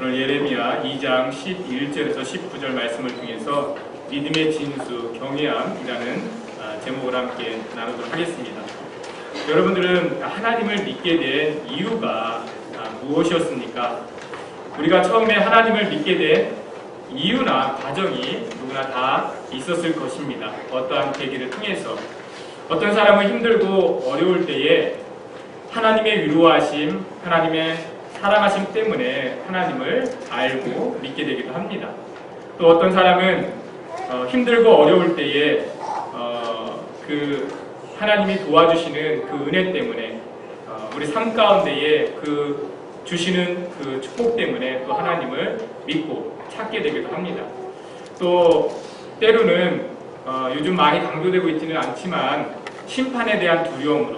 오늘 예레미야 2장 11절에서 19절 말씀을 통해서 믿음의 진수 경외함이라는 아, 제목을 함께 나누도록 하겠습니다. 여러분들은 하나님을 믿게 된 이유가 아, 무엇이었습니까? 우리가 처음에 하나님을 믿게 된 이유나 과정이 누구나 다 있었을 것입니다. 어떠한 계기를 통해서 어떤 사람은 힘들고 어려울 때에 하나님의 위로하심, 하나님의 사랑하심 때문에 하나님을 알고 믿게 되기도 합니다. 또 어떤 사람은 어, 힘들고 어려울 때에 어, 그 하나님이 도와주시는 그 은혜 때문에 어, 우리 삶 가운데에 그 주시는 그 축복 때문에 또 하나님을 믿고 찾게 되기도 합니다. 또 때로는 어, 요즘 많이 강조되고 있지는 않지만 심판에 대한 두려움으로 어,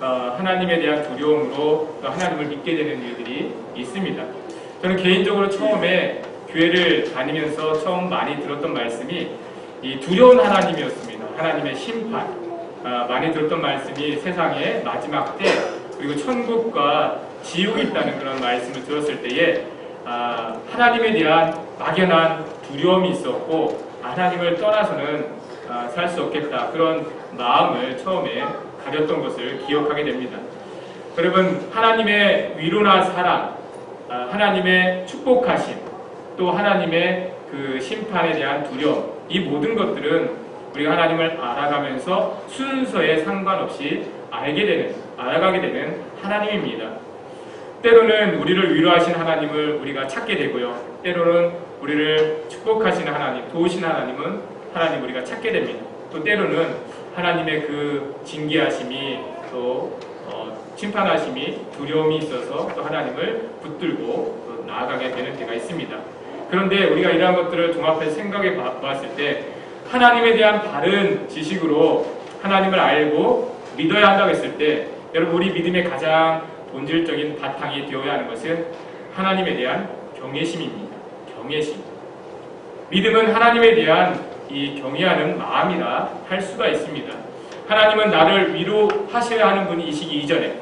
하나님에 대한 두려움으로 또 하나님을 믿게 되는 일들이 있습니다. 저는 개인적으로 처음에 교회를 다니면서 처음 많이 들었던 말씀이 이 두려운 하나님이었습니다. 하나님의 심판. 어, 많이 들었던 말씀이 세상의 마지막 때 그리고 천국과 지옥이 있다는 그런 말씀을 들었을 때에 아, 하나님에 대한 막연한 두려움이 있었고 하나님을 떠나서는 아, 살수 없겠다 그런 마음을 처음에 가졌던 것을 기억하게 됩니다. 여러분 하나님의 위로나 사랑, 아, 하나님의 축복하심, 또 하나님의 그 심판에 대한 두려움, 이 모든 것들은 우리가 하나님을 알아가면서 순서에 상관없이 알게 되는, 알아가게 되는 하나님입니다. 때로는 우리를 위로하신 하나님을 우리가 찾게 되고요. 때로는 우리를 축복하시는 하나님, 도우신 하나님은 하나님 우리가 찾게 됩니다. 또 때로는 하나님의 그 징계하심이 또 어, 심판하심이 두려움이 있어서 또 하나님을 붙들고 또 나아가게 되는 때가 있습니다. 그런데 우리가 이러한 것들을 종합해서 생각해 봤을 때 하나님에 대한 바른 지식으로 하나님을 알고 믿어야 한다고 했을 때 여러분 우리 믿음의 가장 본질적인 바탕이 되어야 하는 것은 하나님에 대한 경외심입니다. 경외심. 믿음은 하나님에 대한 이 경외하는 마음이라 할 수가 있습니다. 하나님은 나를 위로하셔야 하는 분이 시기 이전에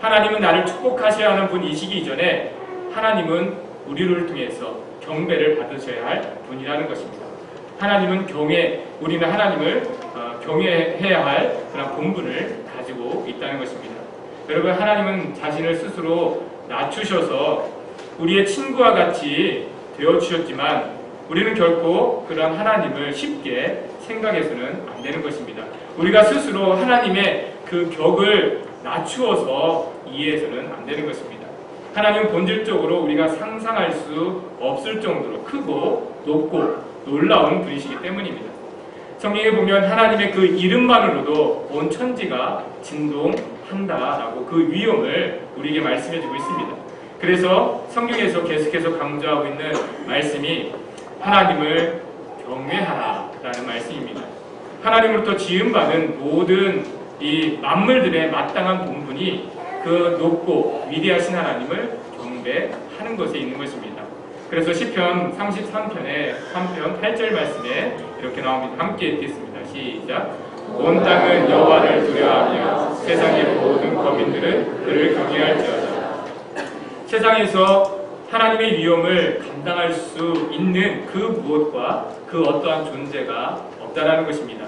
하나님은 나를 축복하셔야 하는 분이 시기 이전에 하나님은 우리를 통해서 경배를 받으셔야 할 분이라는 것입니다. 하나님은 경외, 우리는 하나님을 어, 경외해야 할 그런 본분을 가지고 있다는 것입니다. 여러분, 하나님은 자신을 스스로 낮추셔서 우리의 친구와 같이 되어 주셨지만 우리는 결코 그런 하나님을 쉽게 생각해서는 안 되는 것입니다. 우리가 스스로 하나님의 그 격을 낮추어서 이해해서는 안 되는 것입니다. 하나님은 본질적으로 우리가 상상할 수 없을 정도로 크고 높고 놀라운 분이시기 때문입니다. 성경에 보면 하나님의 그 이름만으로도 온 천지가 진동한다라고 그 위험을 우리에게 말씀해주고 있습니다. 그래서 성경에서 계속해서 강조하고 있는 말씀이 하나님을 경외하라라는 말씀입니다. 하나님으로부터 지음받은 모든 이 만물들의 마땅한 본분이 그 높고 위대하신 하나님을 경배하는 것에 있는 것입니다. 그래서 시편 33편의 3편 8절 말씀에 이렇게 나옵니다. 함께 읽겠습니다. 시작. 온 땅은 여호와를 두려워하며 세상의 모든 거민들은 그를 경외할지어다. 세상에서 하나님의 위험을 감당할 수 있는 그 무엇과 그 어떠한 존재가 없다라는 것입니다.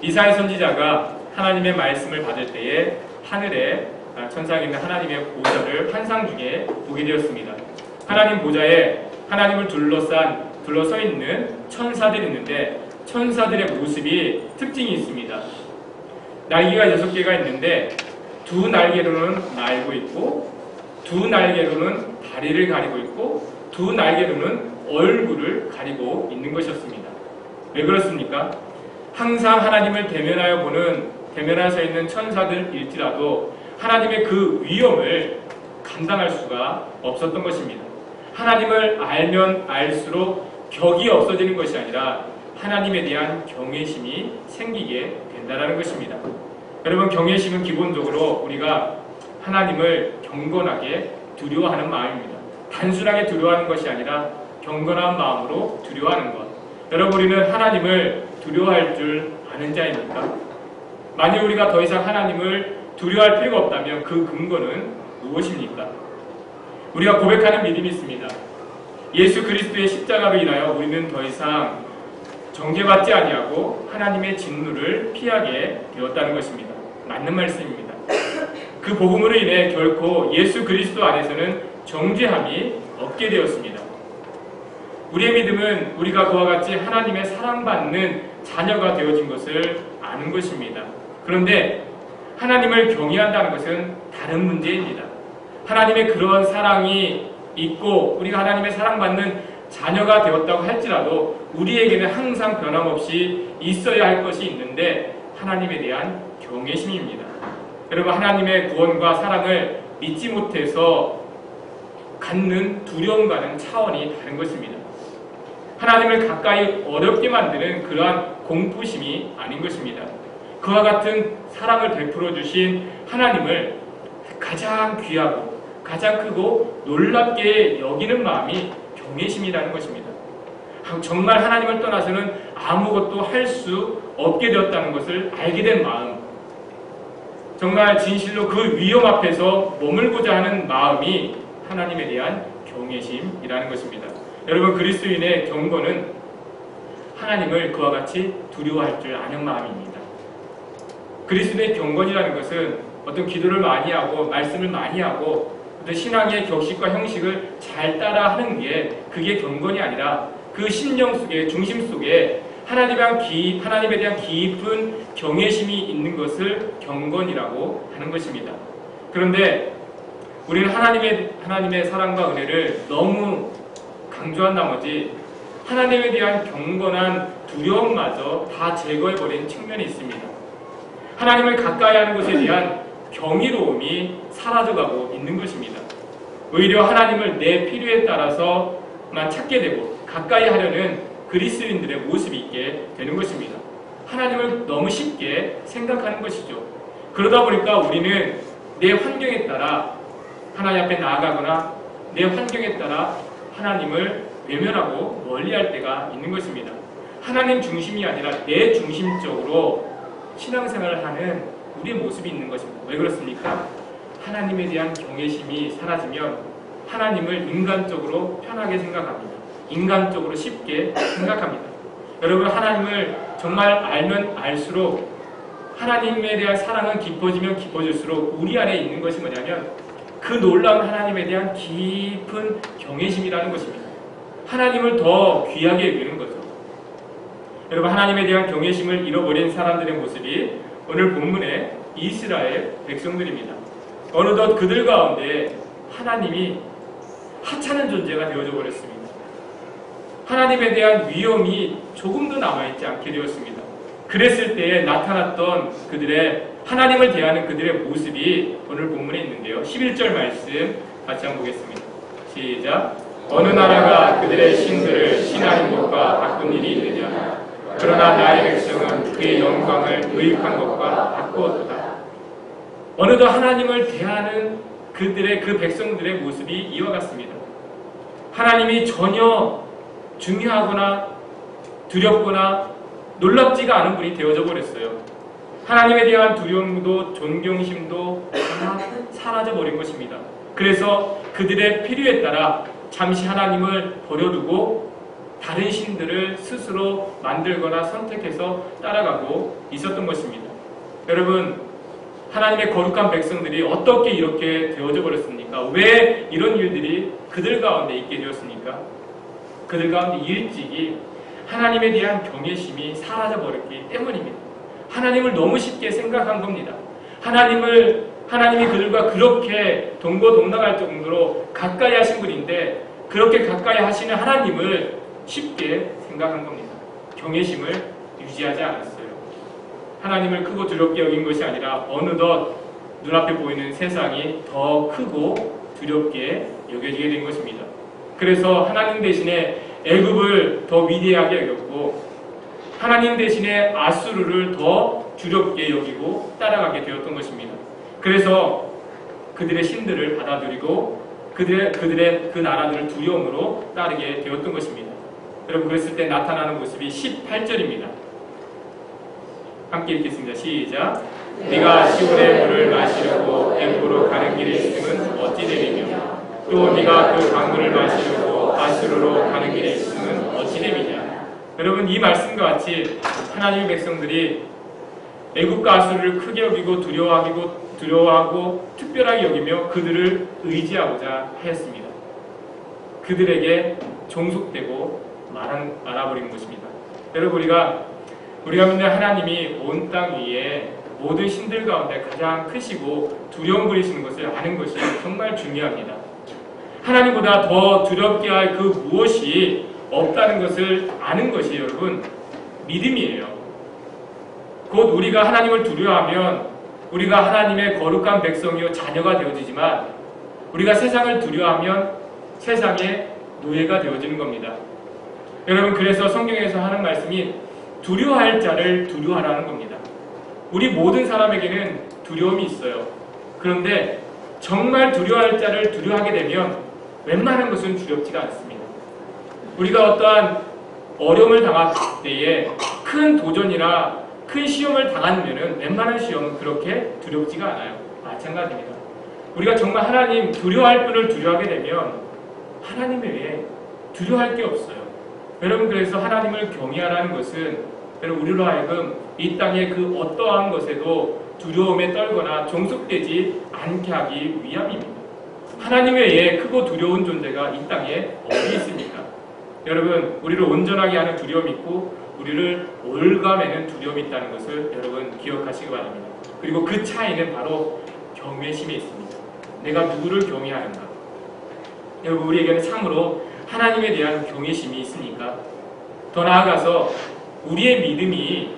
이사야 선지자가 하나님의 말씀을 받을 때에 하늘에 천상에 있는 하나님의 보좌를 환상 중에 보게 되었습니다. 하나님 보좌에 하나님을 둘러싼 둘러서 있는 천사들이 있는데 천사들의 모습이 특징이 있습니다. 날개가 여섯 개가 있는데 두 날개로는 날고 있고 두 날개로는 다리를 가리고 있고 두 날개로는 얼굴을 가리고 있는 것이었습니다. 왜 그렇습니까? 항상 하나님을 대면하여 보는 대면하여 있는 천사들일지라도 하나님의 그 위험을 감당할 수가 없었던 것입니다. 하나님을 알면 알수록 격이 없어지는 것이 아니라 하나님에 대한 경외심이 생기게 된다는 것입니다. 여러분 경외심은 기본적으로 우리가 하나님을 경건하게 두려워하는 마음입니다. 단순하게 두려워하는 것이 아니라 경건한 마음으로 두려워하는 것. 여러분 우리는 하나님을 두려워할 줄 아는 자입니까? 만약 우리가 더 이상 하나님을 두려워할 필요가 없다면 그 근거는 무엇입니까? 우리가 고백하는 믿음이 있습니다. 예수 그리스도의 십자가로 인하여 우리는 더 이상 정죄받지 아니하고 하나님의 진노를 피하게 되었다는 것입니다. 맞는 말씀입니다. 그 복음으로 인해 결코 예수 그리스도 안에서는 정죄함이 없게 되었습니다. 우리의 믿음은 우리가 그와 같이 하나님의 사랑받는 자녀가 되어진 것을 아는 것입니다. 그런데 하나님을 경외한다는 것은 다른 문제입니다. 하나님의 그런 사랑이 있고 우리가 하나님의 사랑받는 자녀가 되었다고 할지라도 우리에게는 항상 변함없이 있어야 할 것이 있는데 하나님에 대한 경외심입니다. 여러분 하나님의 구원과 사랑을 믿지 못해서 갖는 두려움과는 차원이 다른 것입니다. 하나님을 가까이 어렵게 만드는 그러한 공포심이 아닌 것입니다. 그와 같은 사랑을 베풀어 주신 하나님을 가장 귀하고 가장 크고 놀랍게 여기는 마음이 경외심이라는 것입니다. 정말 하나님을 떠나서는 아무것도 할 수 없게 되었다는 것을 알게 된 마음. 정말 진실로 그 위험 앞에서 머물고자 하는 마음이 하나님에 대한 경외심이라는 것입니다. 여러분 그리스도인의 경건은 하나님을 그와 같이 두려워할 줄 아는 마음입니다. 그리스도의 경건이라는 것은 어떤 기도를 많이 하고 말씀을 많이 하고 어떤 신앙의 격식과 형식을 잘 따라 하는 게 그게 경건이 아니라 그 신령 속에 중심 속에 하나님에 대한 기, 하나님에 대한 깊은 경외심이 있는 것을 경건이라고 하는 것입니다. 그런데 우리는 하나님의 하나님의 사랑과 은혜를 너무 강조한 나머지 하나님에 대한 경건한 두려움마저 다 제거해버린 측면이 있습니다. 하나님을 가까이 하는 것에 대한 경이로움이 사라져가고 있는 것입니다. 오히려 하나님을 내 필요에 따라서만 찾게 되고 가까이 하려는 그리스인들의 모습이 있게 되는 것입니다. 하나님을 너무 쉽게 생각하는 것이죠. 그러다 보니까 우리는 내 환경에 따라 하나님 앞에 나아가거나 내 환경에 따라 하나님을 외면하고 멀리할 때가 있는 것입니다. 하나님 중심이 아니라 내 중심적으로 신앙생활을 하는 우리의 모습이 있는 것입니다. 왜 그렇습니까? 하나님에 대한 경외심이 사라지면 하나님을 인간적으로 편하게 생각합니다. 인간적으로 쉽게 생각합니다. 여러분 하나님을 정말 알면 알수록 하나님에 대한 사랑은 깊어지면 깊어질수록 우리 안에 있는 것이 뭐냐면 그 놀라운 하나님에 대한 깊은 경외심이라는 것입니다. 하나님을 더 귀하게 여기는 거죠. 여러분 하나님에 대한 경외심을 잃어버린 사람들의 모습이 오늘 본문의 이스라엘 백성들입니다. 어느덧 그들 가운데 하나님이 하찮은 존재가 되어져 버렸습니다. 하나님에 대한 위험이 조금도 남아있지 않게 되었습니다. 그랬을 때에 나타났던 그들의 하나님을 대하는 그들의 모습이 오늘 본문에 있는데요. 11절 말씀 같이 한번 보겠습니다. 시작. 어느 나라가 그들의 신들을 신하는 것과 바꾼 일이 있느냐? 그러나 나의 백성은 그의 영광을 의익한 것과 바꾸었다. 어느덧 하나님을 대하는 그들의 그 백성들의 모습이 이와 같습니다. 하나님이 전혀 중요하거나 두렵거나 놀랍지가 않은 분이 되어져 버렸어요. 하나님에 대한 두려움도 존경심도 다 사라져 버린 것입니다. 그래서 그들의 필요에 따라 잠시 하나님을 버려두고 다른 신들을 스스로 만들거나 선택해서 따라가고 있었던 것입니다. 여러분, 하나님의 거룩한 백성들이 어떻게 이렇게 되어져 버렸습니까? 왜 이런 일들이 그들 가운데 있게 되었습니까? 그들 가운데 일찍이 하나님에 대한 경외심이 사라져 버렸기 때문입니다. 하나님을 너무 쉽게 생각한 겁니다. 하나님을 하나님이 그들과 그렇게 동거동락할 정도로 가까이 하신 분인데 그렇게 가까이 하시는 하나님을 쉽게 생각한 겁니다. 경외심을 유지하지 않았어요. 하나님을 크고 두렵게 여긴 것이 아니라 어느덧 눈앞에 보이는 세상이 더 크고 두렵게 여겨지게 된 것입니다. 그래서 하나님 대신에 애굽을 더 위대하게 여겼고 하나님 대신에 아수르를 더 두렵게 여기고 따라가게 되었던 것입니다. 그래서 그들의 신들을 받아들이고 그들의, 그들의 그 나라들을 두려움으로 따르게 되었던 것입니다. 여러분 그랬을 때 나타나는 모습이 18절입니다. 함께 읽겠습니다. 시작. 네가 시온의 물을 마시려고 엠보로 가는 길에 있음은 어찌 되리며 또 네가 그 강물을 마시려고 아수르로 가는 길에 있으면 어찌 됨이냐 여러분 이 말씀과 같이 하나님의 백성들이 애국과 아수르를 크게 여기고 두려워하고 두려워하고 특별하게 여기며 그들을 의지하고자 하였습니다. 그들에게 종속되고 말한, 말아버리는 것입니다. 여러분 우리가 우리가 믿는 하나님이 온 땅 위에 모든 신들 가운데 가장 크시고 두려움 부리시는 것을 아는 것이 정말 중요합니다. 하나님보다 더 두렵게 할 그 무엇이 없다는 것을 아는 것이 여러분 믿음이에요. 곧 우리가 하나님을 두려워하면 우리가 하나님의 거룩한 백성이요 자녀가 되어지지만 우리가 세상을 두려워하면 세상의 노예가 되어지는 겁니다. 여러분 그래서 성경에서 하는 말씀이 두려워할 자를 두려워하라는 겁니다. 우리 모든 사람에게는 두려움이 있어요. 그런데 정말 두려워할 자를 두려워하게 되면 웬만한 것은 두렵지가 않습니다. 우리가 어떠한 어려움을 당할 때에 큰 도전이나 큰 시험을 당하면은 웬만한 시험은 그렇게 두렵지가 않아요. 마찬가지입니다. 우리가 정말 하나님 두려워할 분을 두려워하게 되면 하나님 외에 두려워할 게 없어요. 여러분 그래서 하나님을 경외하라는 것은 여러분 우리로 하여금 이 땅의 그 어떠한 것에도 두려움에 떨거나 종속되지 않게 하기 위함입니다. 하나님 외에 크고 두려운 존재가 이 땅에 어디 있습니까? 여러분 우리를 온전하게 하는 두려움이 있고 우리를 올가매는 두려움이 있다는 것을 여러분 기억하시기 바랍니다. 그리고 그 차이는 바로 경외심에 있습니다. 내가 누구를 경외하는가? 여러분 우리에게는 참으로 하나님에 대한 경외심이 있으니까 더 나아가서 우리의 믿음이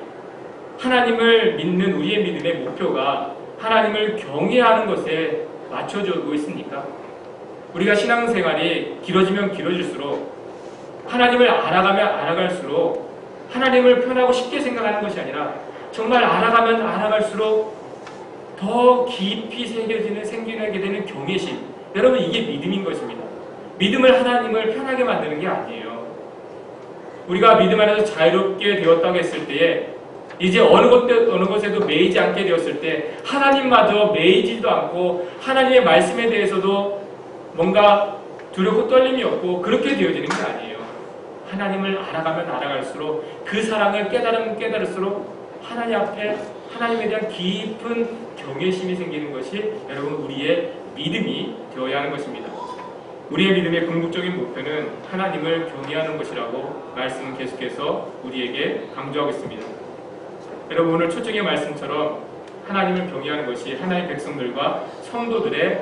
하나님을 믿는 우리의 믿음의 목표가 하나님을 경외하는 것에 맞춰지고 있습니까? 우리가 신앙생활이 길어지면 길어질수록 하나님을 알아가면 알아갈수록 하나님을 편하고 쉽게 생각하는 것이 아니라 정말 알아가면 알아갈수록 더 깊이 새겨지는 생겨나게 되는 경외심. 여러분 이게 믿음인 것입니다. 믿음을 하나님을 편하게 만드는 게 아니에요. 우리가 믿음 안에서 자유롭게 되었다고 했을 때에 이제 어느 곳 어느 곳에도 매이지 않게 되었을 때 하나님마저 매이지도 않고 하나님의 말씀에 대해서도 뭔가 두렵고 떨림이 없고 그렇게 되어지는 게 아니에요. 하나님을 알아가면 알아갈수록 그 사랑을 깨달으면 깨달을수록 하나님 앞에 하나님에 대한 깊은 경외심이 생기는 것이 여러분 우리의 믿음이 되어야 하는 것입니다. 우리의 믿음의 궁극적인 목표는 하나님을 경외하는 것이라고 말씀은 계속해서 우리에게 강조하고 있습니다. 여러분 오늘 초청의 말씀처럼 하나님을 경외하는 것이 하나님의 백성들과 성도들의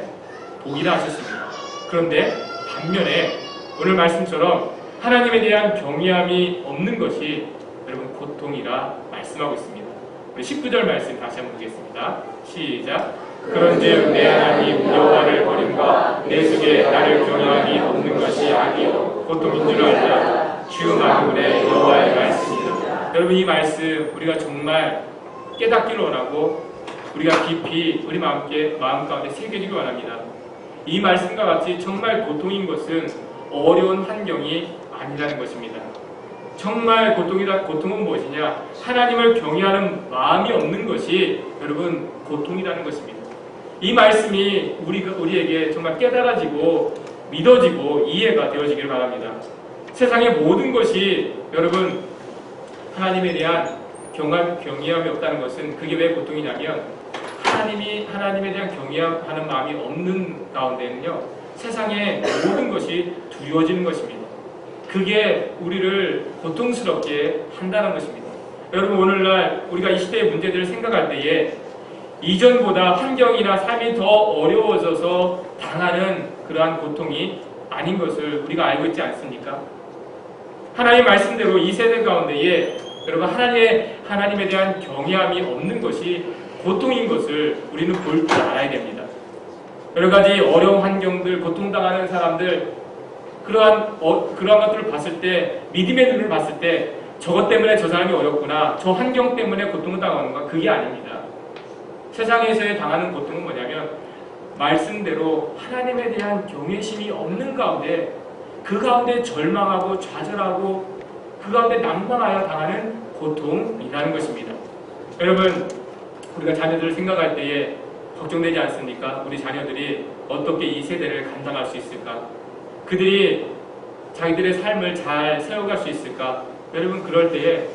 복이라 하셨습니다. 그런데 반면에 오늘 말씀처럼 하나님에 대한 경외함이 없는 것이 여러분 고통이라 말씀하고 있습니다. 우리 19절 말씀 다시 한번 보겠습니다. 시작. 그런즉 내 하나님 여호와를 버림과 내 속에 나를 경외함이 없는 것이 아니요 고통인 줄 알자 주 만군의 여호와의 말씀이다. 여러분 이 말씀 우리가 정말 깨닫기를 원하고 우리가 깊이 우리 마음께 마음 가운데 새겨지기 원합니다. 이 말씀과 같이 정말 고통인 것은 어려운 환경이 아니라는 것입니다. 정말 고통이다 고통은 무엇이냐? 하나님을 경외하는 마음이 없는 것이 여러분 고통이라는 것입니다. 이 말씀이 우리가 우리에게 정말 깨달아지고 믿어지고 이해가 되어지길 바랍니다. 세상의 모든 것이 여러분 하나님에 대한 경감, 경외함이 없다는 것은 그게 왜 고통이냐면 하나님이 하나님에 대한 경외하는 마음이 없는 가운데는요 세상의 모든 것이 두려워지는 것입니다. 그게 우리를 고통스럽게 한다는 것입니다. 여러분 오늘날 우리가 이 시대의 문제들을 생각할 때에 이전보다 환경이나 삶이 더 어려워져서 당하는 그러한 고통이 아닌 것을 우리가 알고 있지 않습니까? 하나님 말씀대로 이 세대 가운데에 여러분 하나님의 하나님에 대한 경외함이 없는 것이 고통인 것을 우리는 볼 줄 알아야 됩니다. 여러 가지 어려운 환경들, 고통당하는 사람들 그러한 어, 그러한 것들을 봤을 때 믿음의 눈을 봤을 때 저것 때문에 저 사람이 어렵구나, 저 환경 때문에 고통을 당하는가 그게 아닙니다. 세상에서의 당하는 고통은 뭐냐면 말씀대로 하나님에 대한 경외심이 없는 가운데 그 가운데 절망하고 좌절하고 그 가운데 난망하여 당하는 고통이라는 것입니다. 여러분 우리가 자녀들을 생각할 때에 걱정되지 않습니까? 우리 자녀들이 어떻게 이 세대를 감당할 수 있을까? 그들이 자기들의 삶을 잘 세워갈 수 있을까? 여러분 그럴 때에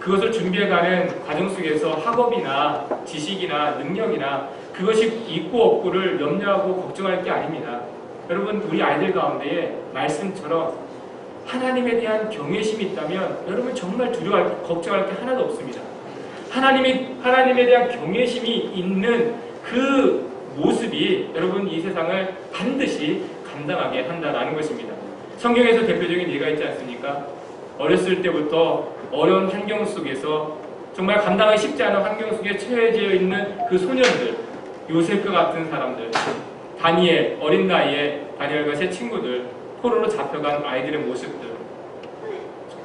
그것을 준비해가는 과정 속에서 학업이나 지식이나 능력이나 그것이 있고 없고를 염려하고 걱정할 게 아닙니다. 여러분 우리 아이들 가운데에 말씀처럼 하나님에 대한 경외심이 있다면 여러분 정말 두려워할 걱정할 게 하나도 없습니다. 하나님이 하나님에 대한 경외심이 있는 그 모습이 여러분 이 세상을 반드시 감당하게 한다라는 것입니다. 성경에서 대표적인 예가 있지 않습니까? 어렸을 때부터 어려운 환경 속에서 정말 감당하기 쉽지 않은 환경 속에 처해져 있는 그 소년들, 요셉과 같은 사람들, 다니엘, 어린 나이에 다니엘과 세 친구들, 포로로 잡혀간 아이들의 모습들,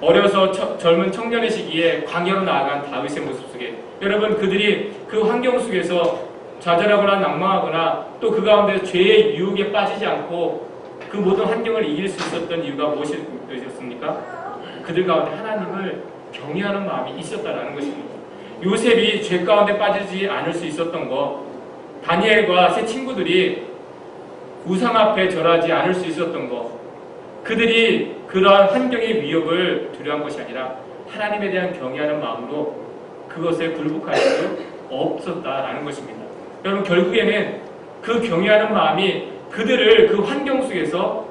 어려서 처- 젊은 청년의 시기에 광야로 나아간 다윗의 모습 속에 여러분 그들이 그 환경 속에서 좌절하거나 낭망하거나 또 그 가운데 죄의 유혹에 빠지지 않고 그 모든 환경을 이길 수 있었던 이유가 무엇이었습니까? 그들 가운데 하나님을 경외하는 마음이 있었다라는 것입니다. 요셉이 죄 가운데 빠지지 않을 수 있었던 것, 다니엘과 세 친구들이 우상 앞에 절하지 않을 수 있었던 것, 그들이 그러한 환경의 위협을 두려운 것이 아니라 하나님에 대한 경외하는 마음으로 그것에 굴복할 수 없었다라는 것입니다. 여러분 결국에는 그 경외하는 마음이 그들을 그 환경 속에서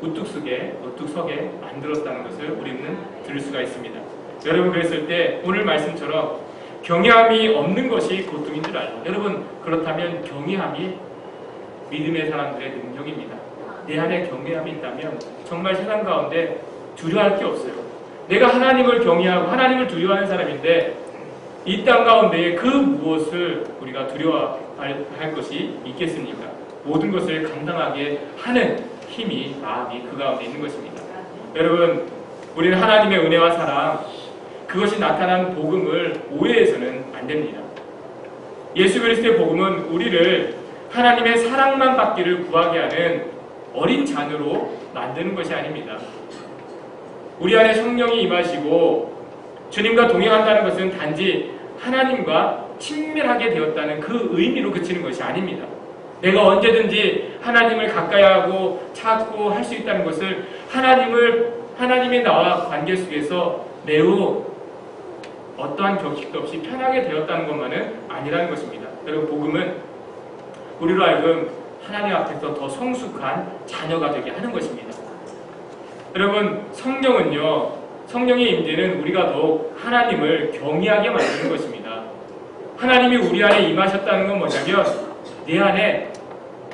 우뚝 서게 우뚝 서게 만들었다는 것을 우리는 들을 수가 있습니다. 여러분 그랬을 때 오늘 말씀처럼 경외함이 없는 것이 고통인 줄 알고 여러분 그렇다면 경외함이 믿음의 사람들의 능력입니다. 내 안에 경외함이 있다면 정말 세상 가운데 두려워할 게 없어요. 내가 하나님을 경외하고 하나님을 두려워하는 사람인데 이 땅 가운데 그 무엇을 우리가 두려워할 할 것이 있겠습니까? 모든 것을 감당하게 하는 힘이 마음이 그 가운데 있는 것입니다. 여러분, 우리는 하나님의 은혜와 사랑 그것이 나타난 복음을 오해해서는 안 됩니다. 예수 그리스도의 복음은 우리를 하나님의 사랑만 받기를 구하게 하는 어린 자녀로 만드는 것이 아닙니다. 우리 안에 성령이 임하시고 주님과 동행한다는 것은 단지 하나님과 친밀하게 되었다는 그 의미로 그치는 것이 아닙니다. 내가 언제든지 하나님을 가까이 하고 찾고 할 수 있다는 것을 하나님을 하나님의 나와 관계 속에서 매우 어떠한 격식도 없이 편하게 되었다는 것만은 아니라는 것입니다. 여러분 복음은 우리로 하여금 하나님 앞에서 더 성숙한 자녀가 되게 하는 것입니다. 여러분 성령은요 성령의 임재는 우리가 더욱 하나님을 경외하게 만드는 것입니다. 하나님이 우리 안에 임하셨다는 건 뭐냐면 내 안에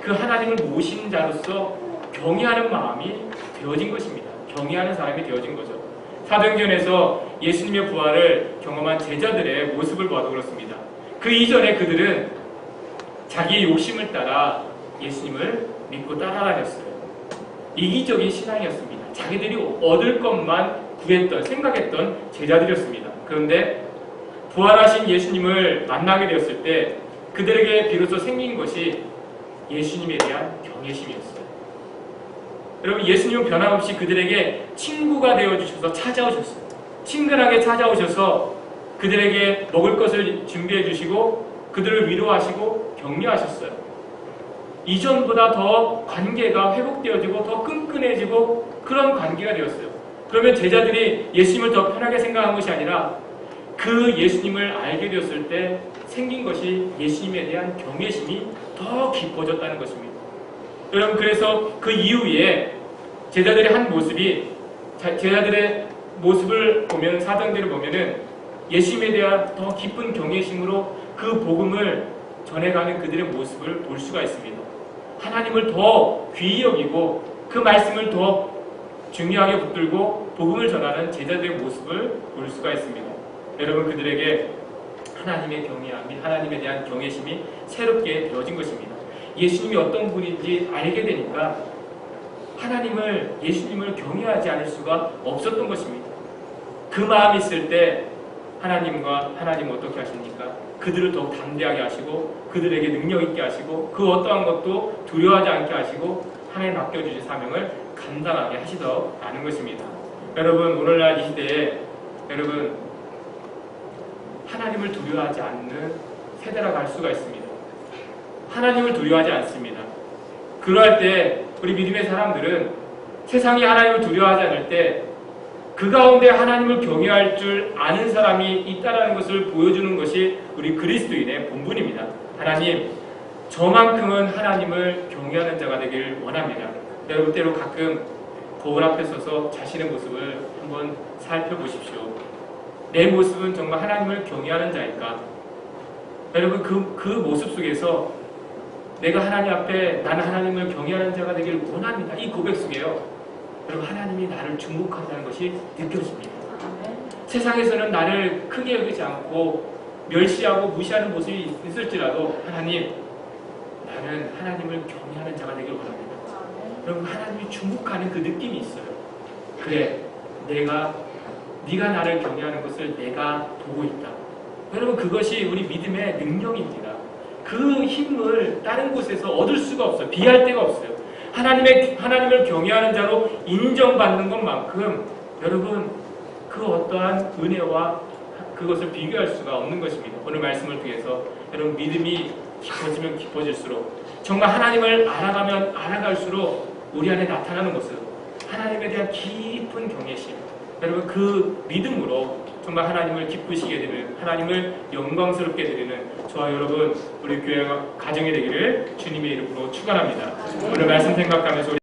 그 하나님을 모신 자로서 경외하는 마음이 되어진 것입니다. 경외하는 사람이 되어진 거죠. 사도행전에서 예수님의 부활을 경험한 제자들의 모습을 봐도 그렇습니다. 그 이전에 그들은 자기의 욕심을 따라 예수님을 믿고 따라다녔어요. 이기적인 신앙이었습니다. 자기들이 얻을 것만 구했던, 생각했던 제자들이었습니다. 그런데 부활하신 예수님을 만나게 되었을 때 그들에게 비로소 생긴 것이 예수님에 대한 경외심이었어요. 여러분, 예수님은 변함없이 그들에게 친구가 되어주셔서 찾아오셨어요. 친근하게 찾아오셔서 그들에게 먹을 것을 준비해 주시고 그들을 위로하시고 격려하셨어요. 이전보다 더 관계가 회복되어지고 더 끈끈해지고 그런 관계가 되었어요. 그러면 제자들이 예수님을 더 편하게 생각한 것이 아니라 그 예수님을 알게 되었을 때 생긴 것이 예수님에 대한 경외심이 더 깊어졌다는 것입니다. 여러분 그래서 그 이후에 제자들의 한 모습이 자- 제자들의 모습을 보면 사정들을 보면은 예수님에 대한 더 깊은 경외심으로 그 복음을 전해가는 그들의 모습을 볼 수가 있습니다. 하나님을 더 귀히 여기고 그 말씀을 더 중요하게 붙들고 복음을 전하는 제자들의 모습을 볼 수가 있습니다. 여러분 그들에게 하나님의 경외함이 하나님에 대한 경외심이 새롭게 되어진 것입니다. 예수님이 어떤 분인지 알게 되니까 하나님을 예수님을 경외하지 않을 수가 없었던 것입니다. 그 마음이 있을 때 하나님과 하나님 어떻게 하십니까? 그들을 더욱 담대하게 하시고 그들에게 능력 있게 하시고 그 어떠한 것도 두려워하지 않게 하시고 하나님 맡겨주신 사명을 감당하게 하시더라는 것입니다. 여러분 오늘날 이 시대에 여러분 하나님을 두려워하지 않는 세대라고 할 수가 있습니다. 하나님을 두려워하지 않습니다. 그러할 때 우리 믿음의 사람들은 세상이 하나님을 두려워하지 않을 때 그 가운데 하나님을 경외할 줄 아는 사람이 있다라는 것을 보여주는 것이 우리 그리스도인의 본분입니다. 하나님, 저만큼은 하나님을 경외하는 자가 되길 원합니다. 여러분 때로 가끔 거울 앞에 서서 자신의 모습을 한번 살펴보십시오. 내 모습은 정말 하나님을 경외하는 자일까? 여러분 그, 그 모습 속에서 내가 하나님 앞에 나는 하나님을 경외하는 자가 되길 원합니다. 이 고백 속에요. 여러분 하나님이 나를 중복한다는 것이 느껴집니다. 세상에서는 나를 크게 여기지 않고 멸시하고 무시하는 모습이 있을지라도 하나님 나는 하나님을 경외하는 자가 되길 원합니다. 여러분 하나님이 중복하는 그 느낌이 있어요. 그래 내가 네가 나를 경외하는 것을 내가 보고 있다. 여러분 그것이 우리 믿음의 능력입니다. 그 힘을 다른 곳에서 얻을 수가 없어요. 비할 데가 없어요. 하나님의 하나님을 경외하는 자로 인정받는 것만큼 여러분 그 어떠한 은혜와 그것을 비교할 수가 없는 것입니다. 오늘 말씀을 통해서 여러분 믿음이 깊어지면 깊어질수록 정말 하나님을 알아가면 알아갈수록 우리 안에 나타나는 것은 하나님에 대한 깊은 경외심. 여러분 그 믿음으로 정말 하나님을 기쁘시게 되는 하나님을 영광스럽게 드리는 저와 여러분 우리 교회 가정이 되기를 주님의 이름으로 축원합니다. 오늘 말씀 생각하면서